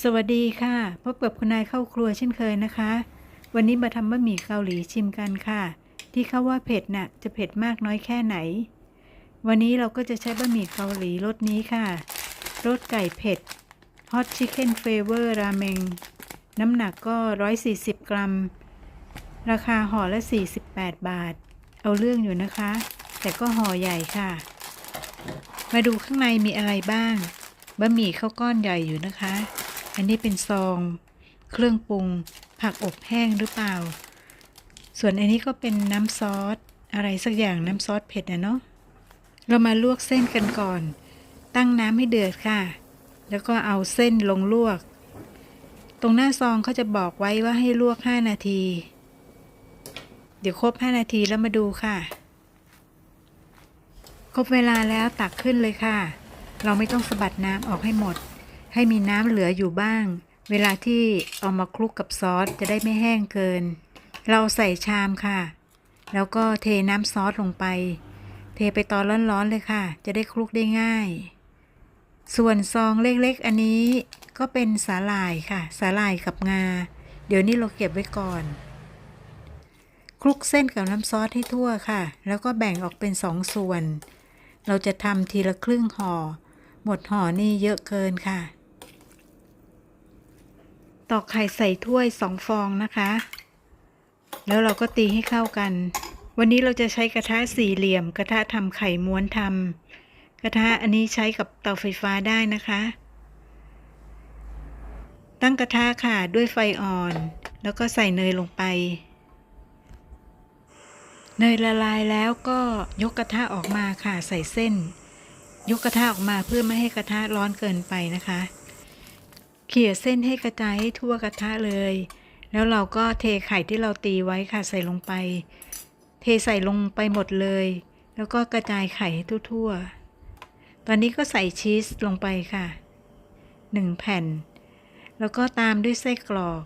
สวัสดีค่ะ พบกับคุณนายเข้าครัวเช่นเคยนะคะ วันนี้มาทำบะหมี่เกาหลีชิมกันค่ะ ที่เขาว่าเผ็ดน่ะจะเผ็ดมากน้อยแค่ไหน วันนี้เราก็จะใช้บะหมี่เกาหลีรสนี้ค่ะรสไก่เผ็ด Hot Chicken Flavor Ramen น้ำหนักก็ 140 กรัม ราคาห่อละ 48 บาท เอาเรื่องอยู่นะคะ แต่ก็ห่อใหญ่ค่ะ มาดูข้างในมีอะไรบ้างบะหมี่ข้าวก้อนใหญ่อยู่นะคะ อันนี้เป็นซอง เครื่องปรุง ผักอบแห้งหรือเปล่า ส่วนอันนี้ก็เป็นน้ำซอส อะไรสักอย่างน้ำซอสเผ็ดนะเนาะ เรามาลวกเส้นกันก่อน ตั้งน้ำให้เดือดค่ะ แล้วก็เอาเส้นลงลวก ตรงหน้าซองเขาจะบอกไว้ว่าให้ลวก 5 นาที เดี๋ยวครบ 5 นาทีแล้วมาดูค่ะ ครบเวลาแล้วตักขึ้นเลยค่ะ เราไม่ต้องสะบัดน้ำออกให้หมด ให้มีน้ำเหลืออยู่บ้าง เวลาที่เอามาคลุกกับซอสจะได้ไม่แห้งเกิน เราใส่ชามค่ะ แล้วก็เทน้ำซอสลงไป เทไปตอนร้อนๆเลยค่ะ จะได้คลุกได้ง่าย ส่วนซองเล็กๆ อันนี้ก็เป็นสาหร่ายค่ะ สาหร่ายกับงา เดี๋ยวนี้เราเก็บไว้ก่อน คลุกเส้นกับน้ำซอสให้ทั่วค่ะ แล้วก็แบ่งออกเป็นสองส่วน เราจะทำทีละครึ่งห่อหมดห่อนี่เยอะเกินค่ะ ตอกไข่ใส่ถ้วยสองฟองนะคะ แล้วเราก็ตีให้เข้ากัน วันนี้เราจะใช้กระทะสี่เหลี่ยม กระทะทำไข่ม้วนทำกระทะอันนี้ใช้กับเตาไฟฟ้าได้นะคะ ตั้งกระทะค่ะด้วยไฟอ่อน แล้วก็ใส่เนยลงไป เนยละลายแล้วก็ยกกระทะออกมาค่ะใส่เส้น ยกกระทะออกมาเพื่อไม่ให้กระทะร้อนเกินไปนะคะ เขี่ยเส้นให้กระจายให้ทั่วกระทะเลย แล้วเราก็เทไข่ที่เราตีไว้ค่ะใส่ลงไป เทใส่ลงไปหมดเลย แล้วก็กระจายไข่ให้ทั่วๆ ตอนนี้ก็ใส่ชีสลงไปค่ะหนึ่งแผ่น แล้วก็ตามด้วยไส้กรอก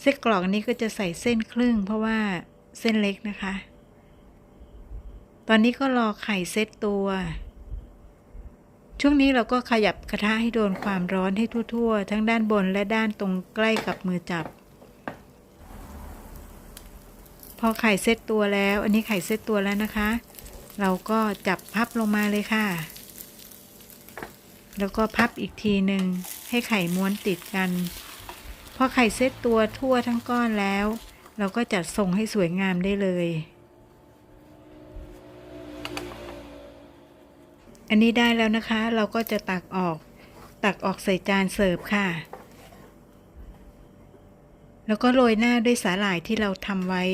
ไส้กรอกอันนี้ก็จะใส่เส้นครึ่งเพราะว่าเส้นเล็กนะคะ ตอนนี้ก็รอไข่เซตตัว ช่วงนี้เราก็ขยับกระทะให้โดนความร้อนให้ทั่ว ๆ ทั้งด้านบนและด้านตรงใกล้กับมือจับ พอไข่เซตตัวแล้ว อันนี้ไข่เซตตัวแล้วนะคะ เราก็จับพับลงมาเลยค่ะ แล้วก็พับอีกทีหนึ่งให้ไข่ม้วนติดกัน พอไข่เซตตัวทั่วทั้งก้อนแล้ว เราก็จัดทรงให้สวยงามได้เลย อันนี้ได้แล้วนะคะ เราก็จะตักออก ตักออกใส่จานเสิร์ฟค่ะ แล้วก็โรยหน้าด้วยสาหร่ายที่เราทำไว้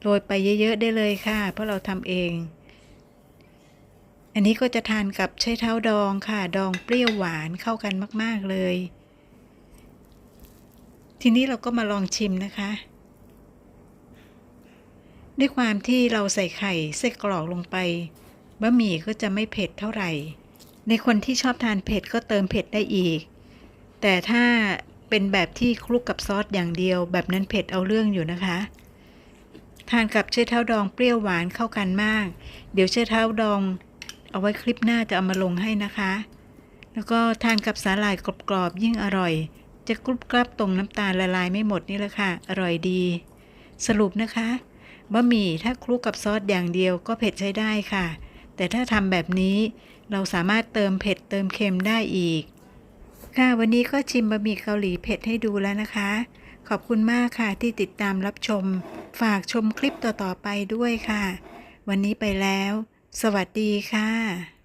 โรยไปเยอะๆได้เลยค่ะ เพราะเราทำเอง อันนี้ก็จะทานกับใช้เท้าดองค่ะ ดองเปรี้ยวหวานเข้ากันมาก ๆ เลย ทีนี้เราก็มาลองชิมนะคะด้วยความที่เราใส่ไข่ไส้กรอกลงไป บะหมี่ก็จะไม่เผ็ดเท่าไหร่ ในคนที่ชอบทานเผ็ดก็เติมเผ็ดได้อีก แต่ถ้าเป็นแบบที่คลุกกับซอสอย่างเดียว แบบนั้นเผ็ดเอาเรื่องอยู่นะคะ ทานกับเชื้อเท้าดองเปรี้ยวหวานเข้ากันมาก เดี๋ยวเชื้อเท้าดอง เอาไว้คลิปหน้าจะเอามาลงให้นะคะ แล้วก็ทานกับสาหร่ายกรอบๆยิ่งอร่อย จะกรุบกรับตรงน้ำตาลละลายไม่หมดนี่แหละค่ะ อร่อยดี สรุปนะคะบะหมี่ถ้าคลุกกับซอสอย่างเดียวก็เผ็ดใช้ได้ค่ะ แต่ถ้าทำแบบนี้เราสามารถเติมเผ็ดเติมเค็มได้อีก ค่ะวันนี้ก็ชิมบะหมี่เกาหลีเผ็ดให้ดูแล้วนะคะ ขอบคุณมากค่ะที่ติดตามรับชม ฝากชมคลิปต่อๆไปด้วยค่ะ วันนี้ไปแล้ว สวัสดีค่ะ